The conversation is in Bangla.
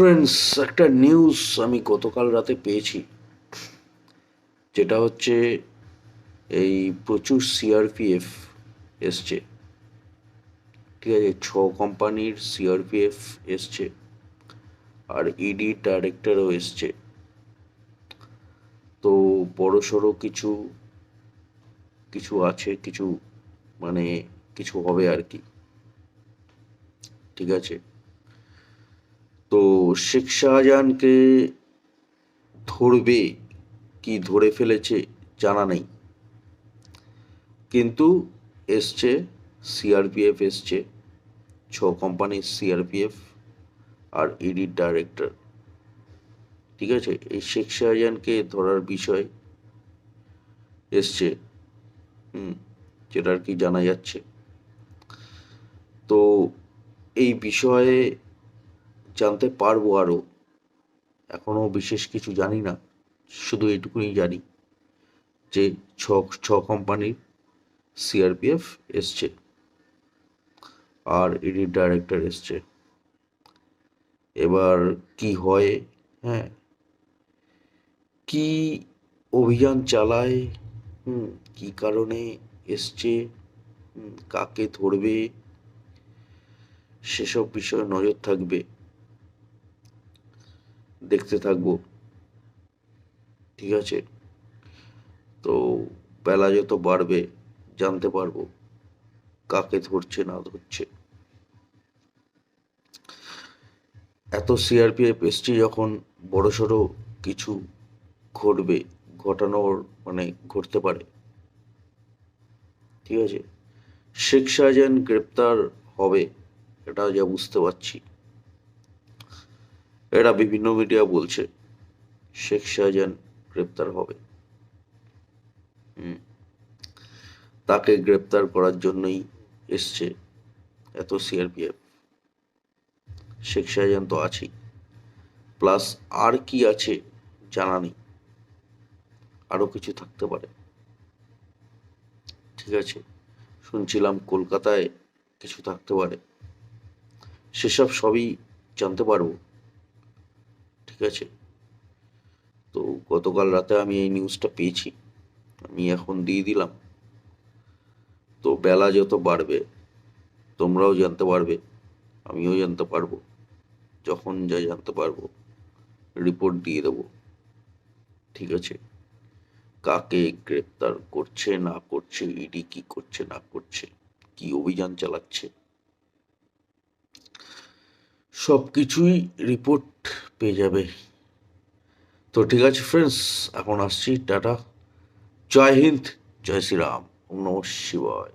ফ্রেন্ডস একটা নিউজ আমি গতকাল রাতে পেয়েছি। যেটা হচ্ছে, এই প্রচুর সিআরপিএফ এসছে। ঠিক আছে, ছ কোম্পানির সিআরপিএফ এসছে। আর ইডি ডাইরেক্টরও এসছে। তো বড়সড় কিছু কিছু আছে, কিছু মানে কিছু হবে আর কি। ঠিক আছে? তো শেখ শাহজাহানকে ধরবে, কি ধরে ফেলেছে জানা নেই। কিন্তু এসছে, সিআরপিএফ এসছে, ছ কোম্পানির সিআরপিএফ আর ইডির ডাইরেক্টর ঠিক আছে? এই শেখ শাহজাহানকে ধরার বিষয় এসছে, হুম যেটা আর কি জানা যাচ্ছে। তো এই বিষয়ে জানতে পারব আরও এখনও বিশেষ কিছু জানি না, শুধু এইটুকুনি জানি যে ছ ছ কোম্পানির সিআরপিএফ এসছে আর ইডি ডাইরেক্টর এসছে। এবার কি হয় হ্যাঁ কি অভিযান চালায়, হুম, কি কারণে এসছে কাকে ধরবে, সেসব বিষয়ে নজর থাকবে। দেখতে থাকব। ঠিক আছে? তো বেলা যত বাড়বে, জানতে পারব কাকে ধরছে, না ধরছে। এত সিআরপিএফ এসছে যখন বড়সড় কিছু ঘটবে ঘটানোর মানে ঘটতে পারে। ঠিক আছে? শেখ শাহজাহান গ্রেপ্তার হবে, এটা যা বুঝতে পারছি। এরা বিভিন্ন মিডিয়া বলছে, শেখ শাহজাহান গ্রেপ্তার হবে। তাকে গ্রেপ্তার করার জন্যই এসছে এত সিআরপিএফ শেখ শাহজাহান তো আছেই। প্লাস আর কি আছে জানা নেই। আরও কিছু থাকতে পারে। ঠিক আছে, শুনছিলাম কলকাতায় কিছু থাকতে পারে। সেসব সবই জানতে পারব। ঠিক আছে তো গতকাল রাতে আমি এই নিউজটা পেয়েছি। আমি এখন দিয়ে দিলাম। তো বেলা যত বাড়বে, তোমরাও জানতে পারবে, আমিও জানতে পারব। যখন যা জানতে পারব রিপোর্ট দিয়ে দেবো। ঠিক আছে? কাকে গ্রেপ্তার করছে, না করছে ইডি কি করছে, না করছে, কি অভিযান চালাচ্ছে? সব কিছুই রিপোর্ট পেয়ে যাবে। তো ঠিক আছে ফ্রেন্ডস এখন আসছি, টাটা। জয় হিন্দ, জয় শ্রীরাম নম শিবয়।